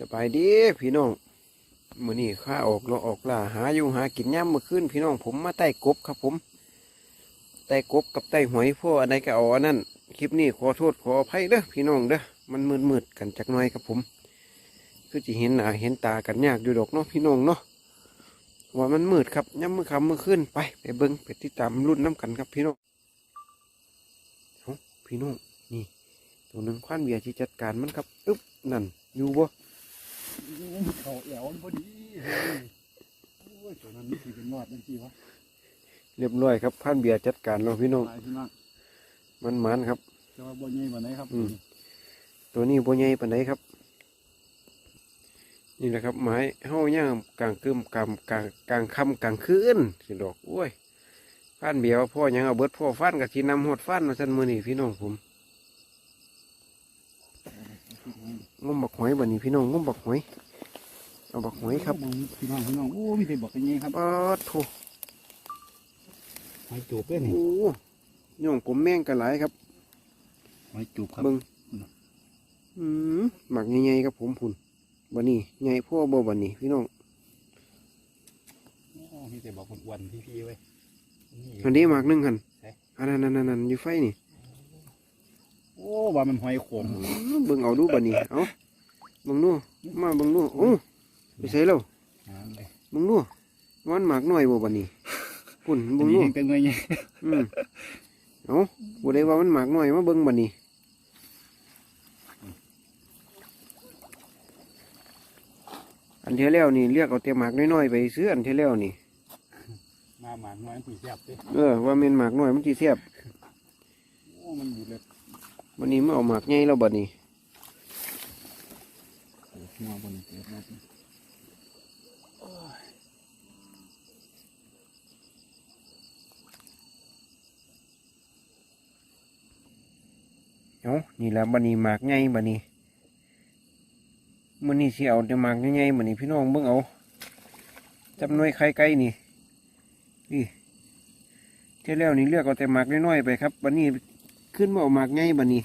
สบายดีพี่น้องมือนี้ข้าออกเราออกล่าหาอยู่หากินย่ำเมื่อคืนพี่น้องผมมาไต่กบครับผมไต่กบกับไต่หอยพวกอะไรก็เอาอันนั้นคลิปนี้ขอโทษขออภัยเด้อพี่น้องเด้อมันมืดมืดๆกันจักหน่อยครับผม คือจะเห็นหน้าเห็นตากันยากอยู่ดอกเนาะพี่น้องเนาะว่ามันมืดครับย่ำเมื่อค่ำมื่อคืนไปไปเบิ้งไปติดตามรุ่นน้ำกันครับพี่น้องเอ้พี่น้องนี่ตัวหนึ่งคว้านเบียร์ที่จัดการมันครับอึ๊บนั่นอยู่บ่ เขาแอวพอดีเฮ้ยโอ้ยตัวนั้นนี่คือเป็นงอดนั่นสิวะเรียบร้อยครับพันเบียร์จัดการเราพี่น้องตายพี่น้องมันมันครับ จะว่าบ่ใหญ่บ่ไหนครับอืม ตัวนี้โบใหญ่ปานใดครับ นี่แหละครับไม้เฮาย่างกลางคืมกลางกลางกลางค่ำกลางคืนสิดอกโอ้ยฟันเบียร์ว่าพ่อยังเอาเบิดพ่อฟันกับทีนำหดฟันมาสันมือนี่พี่น้องผม งมบักหอยบันนี้พี่น้องงมบักหอยเอาบักหอยครับพี่น้องพี่น้องโอ้มีแต่บอกกันไงครับปาดโถหอยจูบด้วยนี่โอ้ย่องผมแม่งกันหลายครับหอยจูบครับเบิ้งอืมอืมหมักใหญ่ๆครับผมพุ่นบันนี้ใหญ่พ่อบ่บันนี้พี่น้องโอ้มีแต่บอกคนอ้วนๆพี่ๆเว้ยอันนี้หมากหนึงหันไหนอันนั้นนั่นนั่นอยู่ไฟนี่ โอ้ว่ามันหอยโขมอื้อเบิ่งเอาดูบัดนี้เอาเบิ่งดูมาเบิ่งดูโอ้ไปใส่แล้วงามเลยเบิ่งดูวันหมากน้อยบ่บัดนี้พุ่นตัเบิ่วงนี้ดูยังเป็นไงไงอืมเอาบ่ได้ว่ามันหมากน้อยมาเบิ่งบัดนี้อันเที่ยวแล้วนี่เรียกเอาแต่หมากน้อยๆไปซื้ออันเที่ยวแล้วนี่มาหมานน้อยผีแซ่บเด้เออว่าแม่นหมากน้อยมันสิแซ่บ โอ้มันอยู่เลย บัดนี้มาเอาหมากใหญ่แล้วบัดนี้โอ้หัวบนนี้เกิดมาสิเอานี่แหละบันนี้หมากใหญ่บันนี้มันนี่สิเอาแต่หมากใหญ่ๆบันนี้พี่น้องเบิ่งเอาจำหน่วยไข่ไก่นี่นี่เที่ยวแล้วนี่เลือกเอาแต่หมากน้อยๆไปครับบันนี้ ขึ้นมาเอาหมากใหญ่บันนี้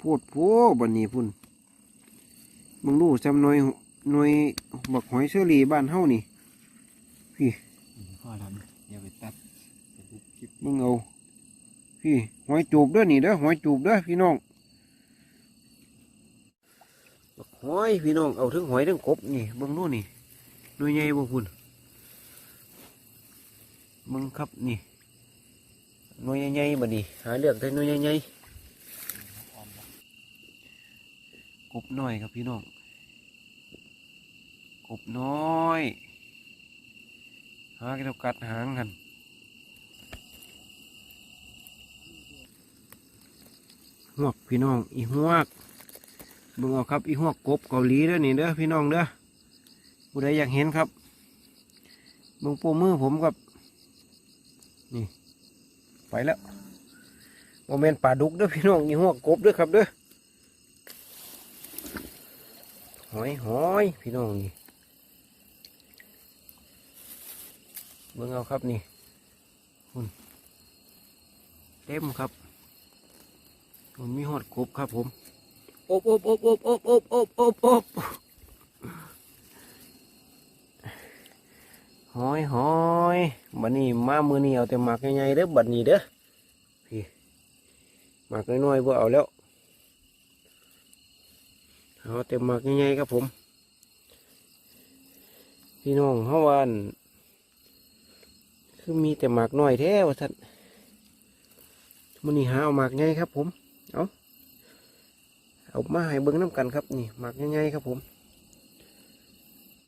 พูดโพบันนี้พุ่นมึงดูจำหน่วยหน่วยบักหอยเชอรี่บ้านเฮานี่อืมพ่อทำอย่าไปตัดอย่าไปคลิปมึงเอาพี่หอยจูบด้อนี่เด้อหอยจูบเด้อพี่น้องบักหอยพี่น้องเอาทั้งหอยทั้งกบนี่เบิ่งนู่นนี่หน่วยใหญ่บ่คุณ มึงครับนี่น่วยใหญ่ๆบัดนี้หาเลือกได้น่วยใหญ่ๆกบน้อยครับพี่น้องกบน้อย หาเท่ากัดหางกันหวกพี่น้อง อีหวกเบิ่งเอาครับ อีหวกกบเกาหลีเด้อนี่เด้อพี่น้องเด้อผู้ใดอยากเห็นครับเบิ่งปรมือผมกับ นี่ ไปแล้วโมเมนต์ป่าดุกเด้อพี่น้องอีหวกกบเด้อครับเด้อหอยหอยพี่น้องนี่เบิ่งเอาครับนี่คุณเต็มครับมันมีหอดกบครับผมอบอบอบอบอบอบอบอบอบ หอยหอยบัดนี้มามือนี้เอาแต่หมากใหญ่ๆเด้อบัดนี้เด้อพี่หมากน้อยๆบ่เอาแล้วเอาแต่หมากใหญ่ๆครับผม พี่น้องเฮาวันคือมีแต่หมากน้อยแท้ว่าท่านมือนี้หาเอาหมากใหญ่ครับผมเอาเอามาให้เบิ้งน้ำกันครับนี่หมักง่ายๆครับผม